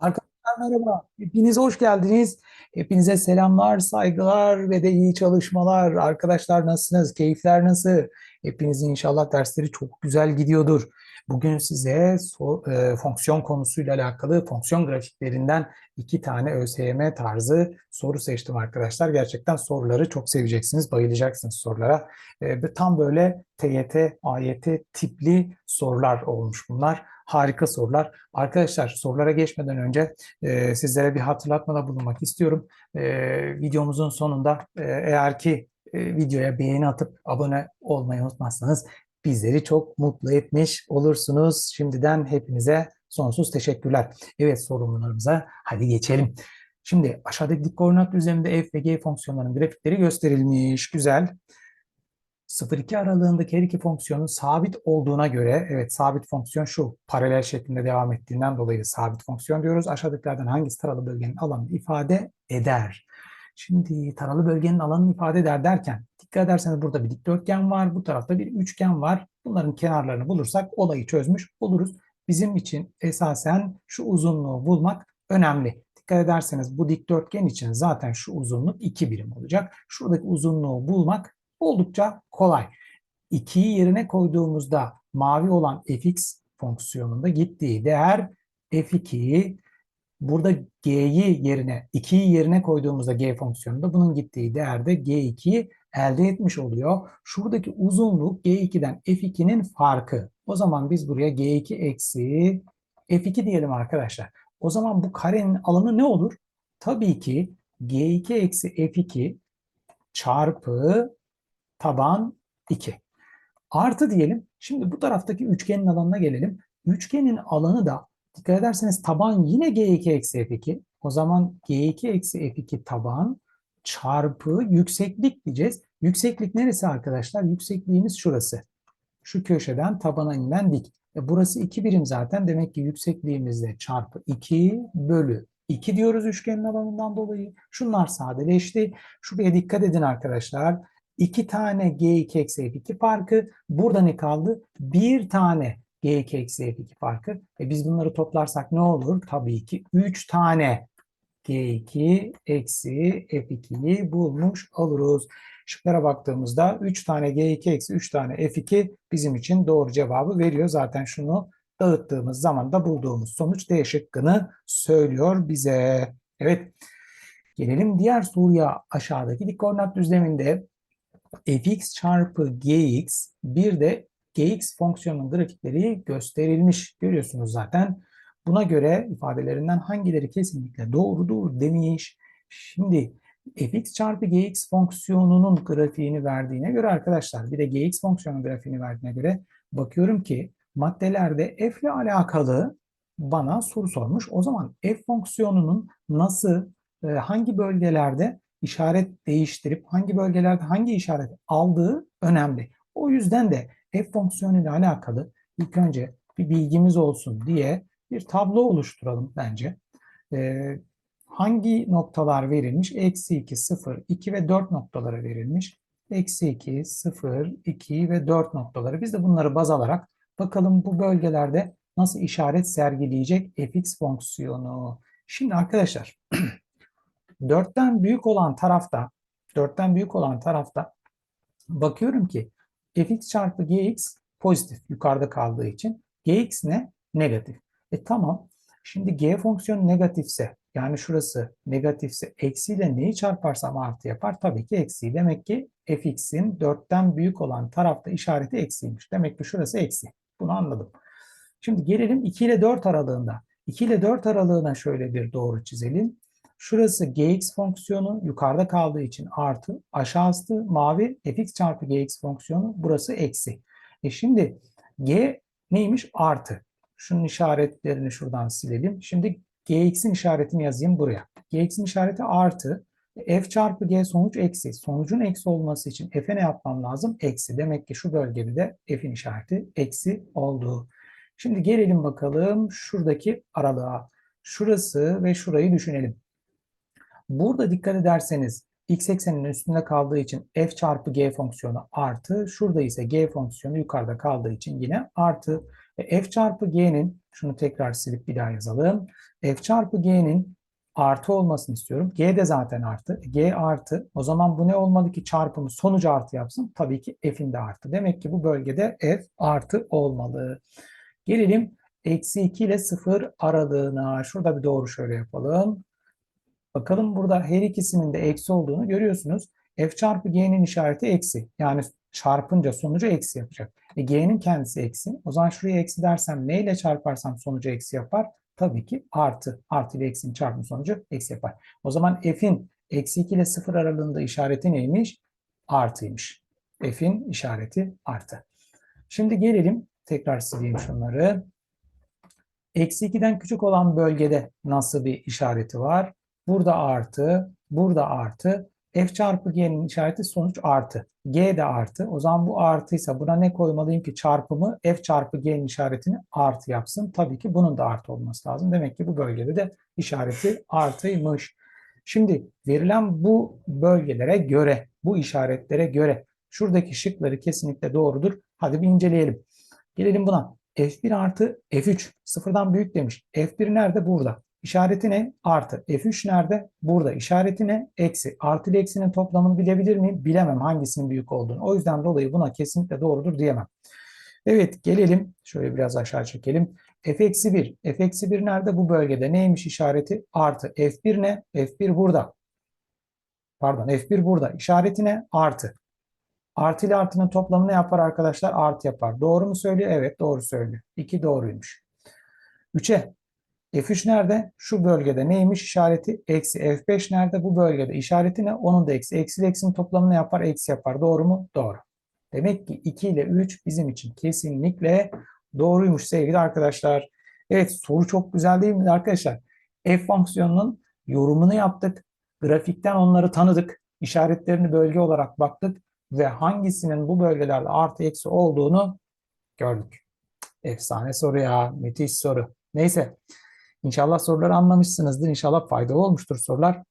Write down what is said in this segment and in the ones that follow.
Arkadaşlar merhaba. Hepiniz hoş geldiniz. Hepinize selamlar, saygılar ve de iyi çalışmalar. Arkadaşlar nasılsınız? Keyifler nasıl? Hepinizin inşallah dersleri çok güzel gidiyordur. Bugün size so- e, fonksiyon konusuyla alakalı fonksiyon grafiklerinden iki tane ÖSYM tarzı soru seçtim arkadaşlar. Gerçekten soruları çok seveceksiniz, bayılacaksınız sorulara. E, tam böyle TYT, AYT tipli sorular olmuş bunlar. Harika sorular. Arkadaşlar sorulara geçmeden önce e, sizlere bir hatırlatmada bulunmak istiyorum. E, videomuzun sonunda e, eğer ki e, videoya beğeni atıp abone olmayı unutmazsanız bizleri çok mutlu etmiş olursunuz. Şimdiden hepinize sonsuz teşekkürler. Evet sorunlarımıza hadi geçelim. Şimdi aşağıdaki dik koordinat düzleminde f ve g fonksiyonlarının grafikleri gösterilmiş. Güzel. 0-2 aralığındaki her iki fonksiyonun sabit olduğuna göre, evet sabit fonksiyon şu, paralel şeklinde devam ettiğinden dolayı sabit fonksiyon diyoruz. Aşağıdakilerden hangisi taralı bölgenin alanını ifade eder? Şimdi taralı bölgenin alanını ifade eder derken, dikkat ederseniz burada bir dikdörtgen var, bu tarafta bir üçgen var. Bunların kenarlarını bulursak olayı çözmüş oluruz. Bizim için esasen şu uzunluğu bulmak önemli. Dikkat ederseniz bu dikdörtgen için zaten şu uzunluk 2 birim olacak. Şuradaki uzunluğu bulmak oldukça kolay. 2'yi yerine koyduğumuzda mavi olan fx fonksiyonunda gittiği değer f2'yi burada g'yi yerine 2'yi yerine koyduğumuzda g fonksiyonunda bunun gittiği değerde g2'yi elde etmiş oluyor. Şuradaki uzunluk g2'den f2'nin farkı. O zaman biz buraya g2 eksi f2 diyelim arkadaşlar. O zaman bu karenin alanı ne olur? Tabii ki g2 eksi f2 çarpı taban 2. Artı diyelim. Şimdi bu taraftaki üçgenin alanına gelelim. Üçgenin alanı da dikkat ederseniz taban yine g2 eksi f2. O zaman g2 eksi f2 taban çarpı yükseklik diyeceğiz. Yükseklik neresi arkadaşlar? Yüksekliğimiz şurası. Şu köşeden tabana inilen dik. E burası 2 birim zaten. Demek ki yüksekliğimizde çarpı 2 bölü 2 diyoruz üçgenin alanından dolayı. Şunlar sadeleşti. Şuraya dikkat edin arkadaşlar. 2 tane g2 eksi f2 farkı. Burada ne kaldı? 1 tane g2 eksi f2 farkı. E biz bunları toplarsak ne olur? Tabii ki 3 tane g2 eksi f2'yi bulmuş oluruz. Şıklara baktığımızda 3 tane g2 eksi 3 tane f2 bizim için doğru cevabı veriyor. Zaten şunu dağıttığımız zaman da bulduğumuz sonuç D şıkkını söylüyor bize. Evet. Gelelim diğer soruya aşağıdaki dik koordinat düzleminde fx çarpı gx bir de gx fonksiyonun grafikleri gösterilmiş. Görüyorsunuz zaten. Buna göre ifadelerinden hangileri kesinlikle doğrudur demiş. Şimdi fx çarpı gx fonksiyonunun grafiğini verdiğine göre arkadaşlar bir de gx fonksiyonun grafiğini verdiğine göre bakıyorum ki maddelerde f ile alakalı bana soru sormuş. O zaman f fonksiyonunun nasıl, hangi bölgelerde işaret değiştirip hangi bölgelerde hangi işaret aldığı önemli. O yüzden de f fonksiyonu ile alakalı ilk önce bir bilgimiz olsun diye bir tablo oluşturalım bence. Ee, hangi noktalar verilmiş? Eksi 2, 0, 2 ve 4 noktalara verilmiş. Eksi 2, 0, 2 ve 4 noktaları. Biz de bunları baz alarak bakalım bu bölgelerde nasıl işaret sergileyecek fx fonksiyonu. Şimdi arkadaşlar 4'ten büyük olan tarafta 4'ten büyük olan tarafta bakıyorum ki fx çarpı gx pozitif yukarıda kaldığı için gx ne? Negatif. E tamam. Şimdi g fonksiyonu negatifse yani şurası negatifse eksiyle neyi çarparsam artı yapar? Tabii ki eksi. Demek ki fx'in 4'ten büyük olan tarafta işareti eksiymiş. Demek ki şurası eksi. Bunu anladım. Şimdi gelelim 2 ile 4 aralığında. 2 ile 4 aralığına şöyle bir doğru çizelim. Şurası gx fonksiyonu yukarıda kaldığı için artı, aşağısı mavi fx çarpı gx fonksiyonu burası eksi. E şimdi g neymiş? Artı. Şunun işaretlerini şuradan silelim. Şimdi gx'in işaretini yazayım buraya. gx'in işareti artı. f çarpı g sonuç eksi. Sonucun eksi olması için f'e ne yapmam lazım? Eksi. Demek ki şu bölgede de f'in işareti eksi oldu. Şimdi gelelim bakalım şuradaki aralığa. Şurası ve şurayı düşünelim. Burada dikkat ederseniz x ekseninin üstünde kaldığı için f çarpı g fonksiyonu artı. Şurada ise g fonksiyonu yukarıda kaldığı için yine artı. E, f çarpı g'nin Şunu tekrar silip bir daha yazalım. F çarpı G'nin artı olmasını istiyorum. G de zaten artı. G artı. O zaman bu ne olmalı ki çarpımı sonucu artı yapsın? Tabii ki F'in de artı. Demek ki bu bölgede F artı olmalı. Gelelim eksi 2 ile 0 aralığına. Şurada bir doğru şöyle yapalım. Bakalım burada her ikisinin de eksi olduğunu görüyorsunuz. F çarpı G'nin işareti eksi. Yani çarpınca sonucu eksi yapacak. E, G'nin kendisi eksi. O zaman şuraya eksi dersem ne ile çarparsam sonucu eksi yapar? Tabii ki artı. Artı ile eksinin çarpımı sonucu eksi yapar. O zaman F'in eksi 2 ile 0 aralığında işareti neymiş? Artıymış. F'in işareti artı. Şimdi gelelim. Tekrar sileyim şunları. Eksi 2'den küçük olan bölgede nasıl bir işareti var? Burada artı, burada artı. F çarpı G'nin işareti sonuç artı. G de artı. O zaman bu artıysa buna ne koymalıyım ki çarpımı F çarpı G'nin işaretini artı yapsın. Tabii ki bunun da artı olması lazım. Demek ki bu bölgede de işareti artıymış. Şimdi verilen bu bölgelere göre, bu işaretlere göre şuradaki şıkları kesinlikle doğrudur. Hadi bir inceleyelim. Gelelim buna. F1 artı F3 sıfırdan büyük demiş. F1 nerede? Burada. İşareti ne? Artı. F3 nerede? Burada. İşareti ne? Eksi. Artı ile eksinin toplamını bilebilir miyim? Bilemem hangisinin büyük olduğunu. O yüzden dolayı buna kesinlikle doğrudur diyemem. Evet gelelim. Şöyle biraz aşağı çekelim. F eksi 1. F eksi 1 nerede? Bu bölgede. Neymiş işareti? Artı. F1 ne? F1 burada. Pardon F1 burada. İşareti ne? Artı. Artı ile artının toplamı ne yapar arkadaşlar? Artı yapar. Doğru mu söylüyor? Evet doğru söylüyor. 2 doğruymuş. 3'e F3 nerede? Şu bölgede neymiş işareti? Eksi. F5 nerede? Bu bölgede. İşareti ne? Onun da eksi. Eksi eksinin toplamı ne yapar? Eksi yapar. Doğru mu? Doğru. Demek ki 2 ile 3 bizim için kesinlikle doğruymuş sevgili arkadaşlar. Evet soru çok güzel değil mi arkadaşlar? F fonksiyonunun yorumunu yaptık. Grafikten onları tanıdık. İşaretlerini bölge olarak baktık. Ve hangisinin bu bölgelerde artı eksi olduğunu gördük. Efsane soru ya. Müthiş soru. Neyse. İnşallah soruları anlamışsınızdır. İnşallah faydalı olmuştur sorular.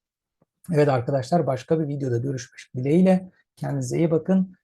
Evet arkadaşlar başka bir videoda görüşmek dileğiyle. Kendinize iyi bakın.